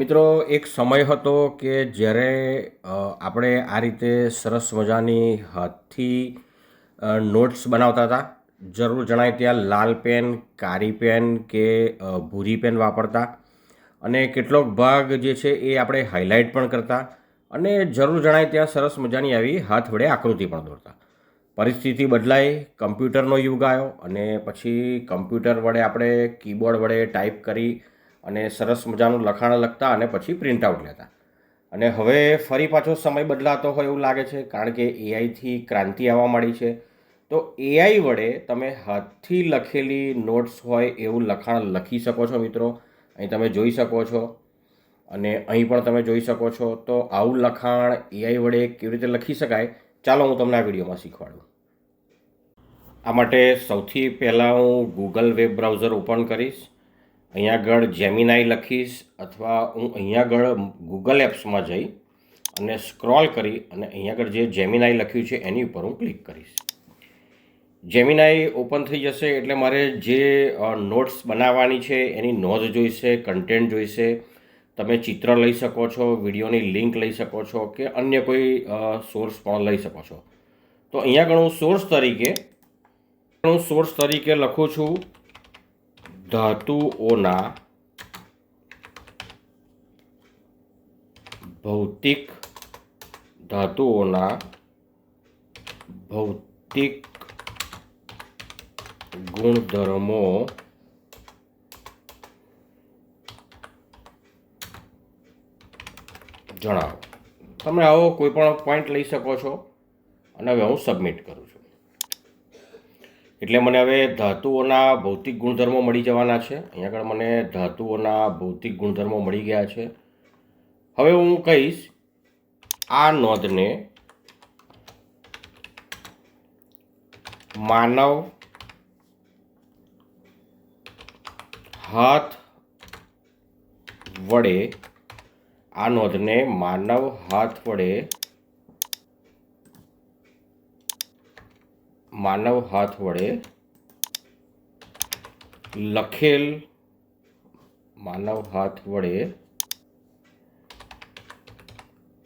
મિત્રો, એક સમય હતો કે જ્યારે આપણે આ રીતે સરસ મજાની હાથથી નોટ્સ બનાવતા હતા. જરૂર જણાય ત્યાં લાલ પેન કારી પેન કે ભૂરી પેન વાપરતા. અને કેટલોક ભાગ જે છે એ આપણે હાઇલાઇટ પણ કરતા. અને જરૂર જણાય ત્યાં સરસ મજાની આવી હાથ વડે આકૃતિ પણ દોરતા. પરિસ્થિતિ બદલાઈ, કમ્પ્યુટરનો યુગ આવ્યો અને પછી કમ્પ્યુટર વડે આપણે કીબોર્ડ વડે ટાઈપ કરી અને સરસ મજાનું લખાણ લખતા અને પછી પ્રિન્ટ આઉટ લેતા. અને હવે ફરી પાછો સમય બદલાતો હોય એવું લાગે છે, કારણ કે એઆઈથી ક્રાંતિ આવવા માંડી છે. તો એઆઈ વડે તમે હાથથી લખેલી નોટ્સ હોય એવું લખાણ લખી શકો છો મિત્રો. અહીં તમે જોઈ શકો છો. અને અહીં પણ તમે જોઈ શકો છો. તો આવું લખાણ એઆઈ વડે કેવી રીતે લખી શકાય? ચાલો હું તમને આ વિડીયોમાં શીખવાડું. આ માટે સૌથી પહેલાં હું ગૂગલ વેબ બ્રાઉઝર ઓપન કરીશ. અહીંયા આગળ જેમિનાઈ લખીશ અથવા હું અહીંયા આગળ ગૂગલ એપ્સમાં જઈ અને સ્ક્રોલ કરી અને અહીંયા આગળ જે જેમિનાઈ લખ્યું છે એની ઉપર હું ક્લિક કરીશ. જેમિનાઈ ઓપન થઈ જશે એટલે મારે જે નોટ્સ બનાવવાની છે એની નોંધ જોઈશે કન્ટેન્ટ જોઈશે. તમે ચિત્ર લઈ શકો છો, વિડીયોની લિંક લઈ શકો છો કે અન્ય કોઈ સોર્સ પણ લઈ શકો છો. તો અહીંયા આગળ હું સોર્સ તરીકે, હું સોર્સ તરીકે લખું છું. ધાતુઓના ભૌતિક ધાતુઓના ભૌતિક ગુણધર્મો જણાવો. તમે આવો કોઈ પણ પોઈન્ટ લઈ શકો છો અને હવે હું સબમિટ કરું છું. એટલે મને હવે ધાતુઓના ભૌતિક ગુણધર્મો મળી જવાના છે. અહીંયા આગળ મને ધાતુઓના ભૌતિક ગુણધર્મો મળી ગયા છે. હવે હું કહીશ, આ નોંધને માનવ હાથ વડે, આ નોંધને માનવ હાથ વડે માનવ હાથ વડે લખેલ માનવ હાથ વડે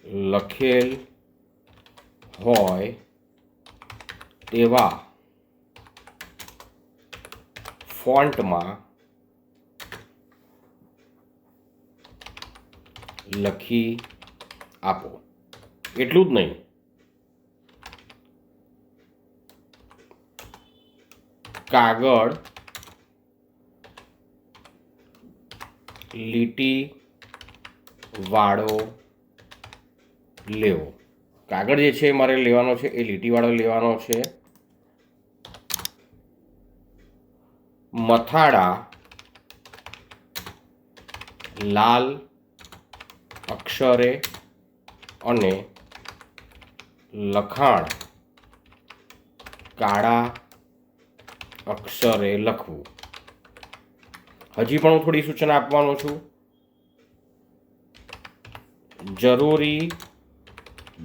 લખેલ હોય તેવા ફોન્ટમાં લખી આપો. એટલું જ નહીં. કાગળ, લીટી, વાળો લેવો. કાગળ જે છે એ મારે લેવાનો છે, એ લીટીવાળો લેવાનો છે. મથાળા, લાલ અક્ષરે અને લખાણ, કાળા અક્ષરે લખવું. હજી પણ હું થોડી સૂચના આપવાનો છું. જરૂરી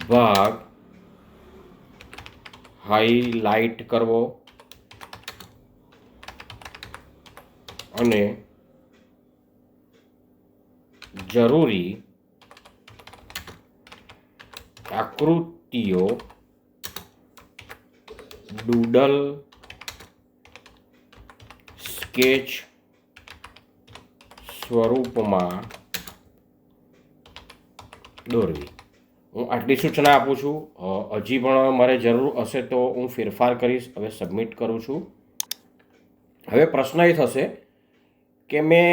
ભાગ હાઈલાઇટ કરવો અને જરૂરી આકૃતિઓ ડૂડલ સ્કેચ સ્વરૂપમાં દોરવી હું આટલી સૂચના આપું છું. હજી પણ મારે જરૂર હશે તો હું ફેરફાર કરીશ. હવે સબમિટ કરું છું. હવે પ્રશ્ન એ થશે કે મેં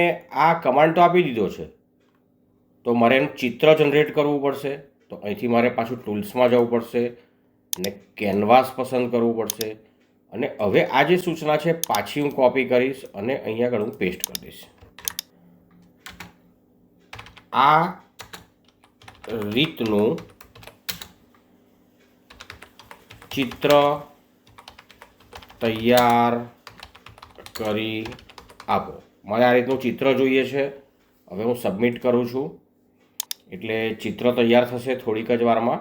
આ કમાન્ડ તો આપી દીધો છે. તો મારે એનું ચિત્ર જનરેટ કરવું પડશે. તો અહીંથી મારે પાછું ટૂલ્સમાં જવું પડશે ને કેનવાસ પસંદ કરવું પડશે. અને હવે આ જે સૂચના છે, પાછી હું કોપી કરીશ અને અહીંયા આગળ હું પેસ્ટ કરી દઈશ. આ રીતનું ચિત્ર તૈયાર કરી આપો. મારે આ રીતનું ચિત્ર જોઈએ છે. હવે હું સબમિટ કરું છું. એટલે ચિત્ર તૈયાર થશે થોડીક જ વારમાં.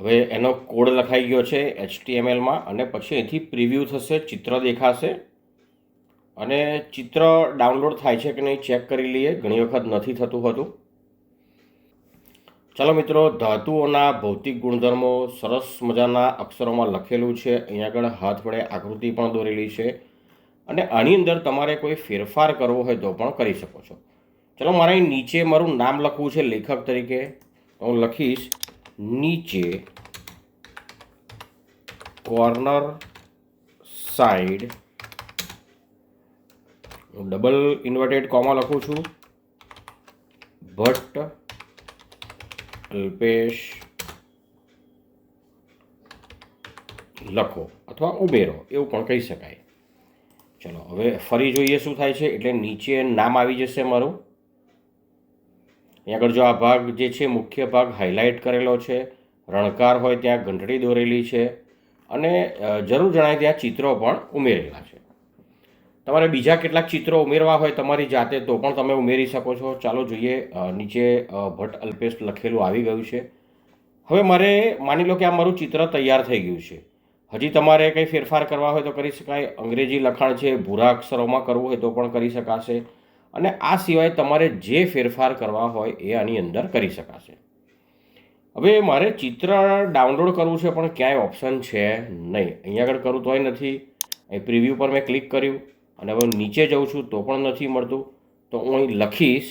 હવે એનો કોડ લખાઈ ગયો છે એચટીએમએલમાં અને પછી અહીંથી પ્રિવ્યૂ થશે, ચિત્ર દેખાશે. અને ચિત્ર ડાઉનલોડ થાય છે કે નહીં ચેક કરી લઈએ, ઘણી વખત નથી થતું હતું. ચાલો મિત્રો, ધાતુઓના ભૌતિક ગુણધર્મો સરસ મજાના અક્ષરોમાં લખેલું છે. અહીંયા આગળ હાથ વડે આકૃતિ પણ દોરેલી છે. અને આની અંદર તમારે કોઈ ફેરફાર કરવો હોય તો પણ કરી શકો છો. ચલો મારે નીચે મારું નામ લખવું છે, લેખક તરીકે. હું લખીશ નીચે કોર્નર સાઈડ હું ડબલ ઇન્વર્ટેડ કોમા લખું છું. ભટ્ટ, અલ્પેશ, લખો અથવા ઉમેરો, એવું પણ કહી શકાય. ચલો, હવે ફરી જોઈએ શું થાય છે, એટલે નીચે નામ આવી જશે મારું. અહીંયા આગળ જો આ ભાગ જે છે, મુખ્ય ભાગ હાઇલાઇટ કરેલો છે, રણકાર હોય ત્યાં ઘંટડી દોરેલી છે અને જરૂર જણાય ત્યાં ચિત્રો પણ ઉમેરેલા છે. તમારે બીજા કેટલાક ચિત્રો ઉમેરવા હોય તમારી જાતે તો પણ તમે ઉમેરી શકો છો. ચાલો જોઈએ નીચે ભટ્ટ અલ્પેશ લખેલું આવી ગયું છે. હવે મારે, માની લો કે આ મારું ચિત્ર તૈયાર થઈ ગયું છે. હજી તમારે કંઈ ફેરફાર કરવા હોય તો કરી શકાય. અંગ્રેજી લખાણ છે, ભૂરા અક્ષરોમાં કરવું હોય તો પણ કરી શકાશે. અને આ સિવાય તમારે જે ફેરફાર કરવા હોય એ આની અંદર કરી શકાશે. હવે મારે ચિત્ર ડાઉનલોડ કરવું છે, પણ ક્યાંય ઓપ્શન છે નહીં. અહીંયા આગળ કરું તોય નથી. અહીં પ્રિવ્યૂ પર મેં ક્લિક કર્યું અને હવે નીચે જઉં છું તો પણ નથી મળતું. તો હું અહીં લખીશ,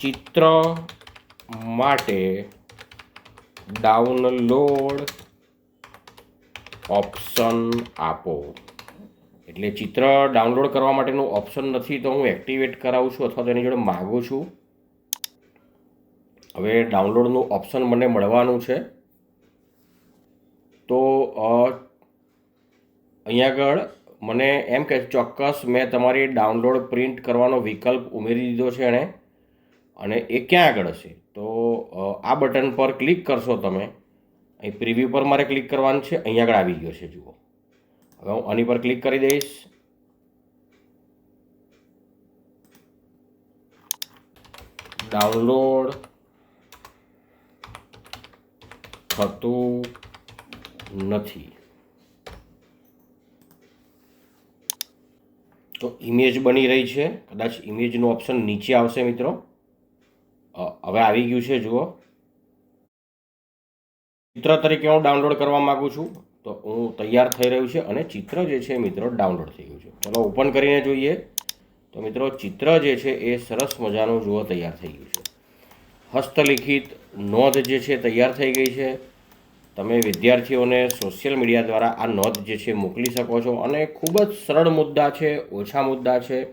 ચિત્ર માટે ડાઉનલોડ ઓપ્શન આપો. એટલે ચિત્ર ડાઉનલોડ કરવા માટેનું ઓપ્શન નથી, તો હું એક્ટિવેટ કરાવું છું અથવા તો એની જોડે માગું છું. હવે ડાઉનલોડનું ઓપ્શન મને મળવાનું છે. તો અહીંયા આગળ મને એમ કે ચોક્કસ મેં તમારી ડાઉનલોડ પ્રિન્ટ કરવાનો વિકલ્પ ઉમેરી દીધો છે એણે. અને એ ક્યાં આગળ હશે? તો આ બટન પર ક્લિક કરશો તમે. અહીં પ્રિવ્યૂ પર મારે ક્લિક કરવાનું છે અહીંયા આગળ આવી ગયો છે, જુઓ. હવે હું આની પર ક્લિક કરી દઈશ. ડાઉનલોડ. થતું નથી. તો ઇમેજ બની રહી છે. કદાચ ઇમેજનું ઓપ્શન નીચે આવશે મિત્રો. હવે આવી ગયું છે, જુઓ. ચિત્ર તરીકે હું ડાઉનલોડ કરવા માગું છું. તો હું તૈયાર થઈ રહ્યું છે અને ચિત્ર જે છે મિત્રો ડાઉનલોડ થઈ ગયું છે. ચલો ઓપન કરીને જોઈએ. તો મિત્રો ચિત્ર જે છે એ સરસ મજાનું જુઓ, તૈયાર થઈ ગયું છે. હસ્તલિખિત નોંધ જે છે તૈયાર થઈ ગઈ છે. તમે વિદ્યાર્થીઓને સોશિયલ મીડિયા દ્વારા આ નોંધ જે છે મોકલી શકો છો અને ખૂબ જ સરળ મુદ્દા છે, ઓછા મુદ્દા છે.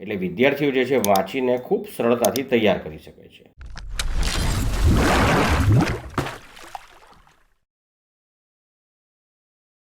એટલે વિદ્યાર્થીઓ જે છે વાંચીને ખૂબ સરળતાથી તૈયાર કરી શકે છે.